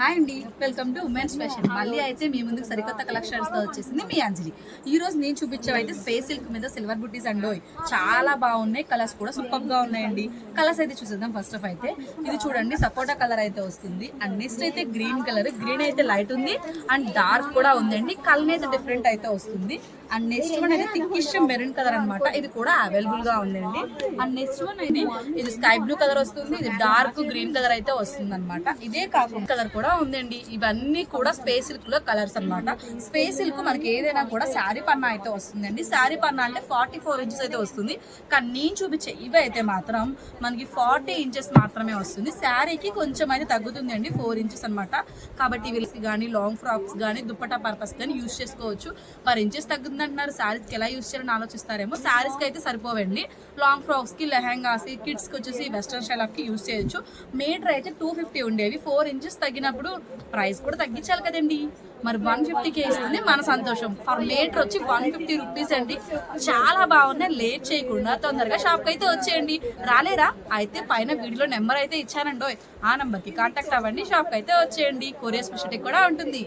Hi అండి. Welcome to women's fashion మళ్ళీ అయితే మీ ముందుకు సరికొత్త కలెక్షన్స్తో వచ్చేసింది మీ అంజలి. ఈ రోజు నేను చూపించేవైతే అయితే స్పేస్ సిల్క్ మీద సిల్వర్ బుట్టీస్ అండ్ చాలా బాగున్నాయి. కలర్స్ కూడా సూపర్గా ఉన్నాయండి. కలర్స్ అయితే చూసేద్దాం ఫస్ట్ ఆఫ్ అయితే. ఇది చూడండి సపోటా కలర్ అయితే వస్తుంది. అండ్ నెక్స్ట్ అయితే గ్రీన్ కలర్ గ్రీన్ అయితే లైట్ ఉంది అండ్ డార్క్ కూడా ఉందండి. కలర్ అయితే డిఫరెంట్ అయితే వస్తుంది. అండ్ నెక్స్ట్ వన్ అయితే థిక్కిష్ మెరూన్ కలర్ అన్నమాట. ఇది కూడా అవైలబుల్గా ఉందండి. అండ్ నెక్స్ట్ వన్ అయితే ఇది స్కై బ్లూ కలర్ వస్తుంది. ఇది డార్క్ గ్రీన్ కలర్ అయితే వస్తుంది అనమాట ఇదే కాకుండా కలర్ కూడా ఉందండి. ఇవన్నీ కూడా స్పేస్ సిల్క్లో కలర్స్ అన్నమాట. స్పేస్ సిల్క్ మనకి ఏదైనా కూడా శారీ పన్నా అయితే వస్తుందండి. శారీ పన్నా అంటే ఫార్టీ ఫోర్ ఇంచెస్ అయితే వస్తుంది. కానీ నేను చూపించే ఇవి అయితే మాత్రం మనకి ఫార్టీ ఇంచెస్ మాత్రమే వస్తుంది. శారీకి కొంచెం అయితే తగ్గుతుంది అండి ఫోర్ ఇంచెస్ అనమాట కాబట్టి వీళ్ళకి కానీ లాంగ్ ఫ్రాక్స్ కానీ దుప్పటా పర్పస్ కానీ యూస్ చేసుకోవచ్చు. మరి ఇంచెస్ తగ్గుతుంది అంటున్నారు శారీస్కి ఎలా యూస్ చేయాలని ఆలోచిస్తారేమో. శారీస్కి అయితే సరిపోవండి. లాంగ్ ఫ్రాక్స్కి లెహంగాస్కి కిడ్స్కి వచ్చేసి వెస్ట్రన్ స్టైల్ ఆఫ్కి యూస్ చేయొచ్చు. మీటర్ అయితే టూ ఫిఫ్టీ ఉండేవి. ఫోర్ ఇంచెస్ తగ్గినప్పుడు ప్రైస్ కూడా తగ్గించాలి కదండి. మరి వన్ ఫిఫ్టీకే ఇస్తుంది మన సంతోషం. ఫర్ మీటర్ వచ్చి వన్ ఫిఫ్టీ రూపీస్ అండి. చాలా బాగున్నాయి. లేట్ చేయకుండా తొందరగా షాప్కి అయితే వచ్చేయండి. రాలేరా? అయితే పైన వీడియోలో నెంబర్ అయితే ఇచ్చానండి ఆ నెంబర్కి కాంటాక్ట్ అవ్వండి. షాప్కి అయితే వచ్చేయండి. కొరియర్ స్పెషాలిటీ కూడా ఉంటుంది.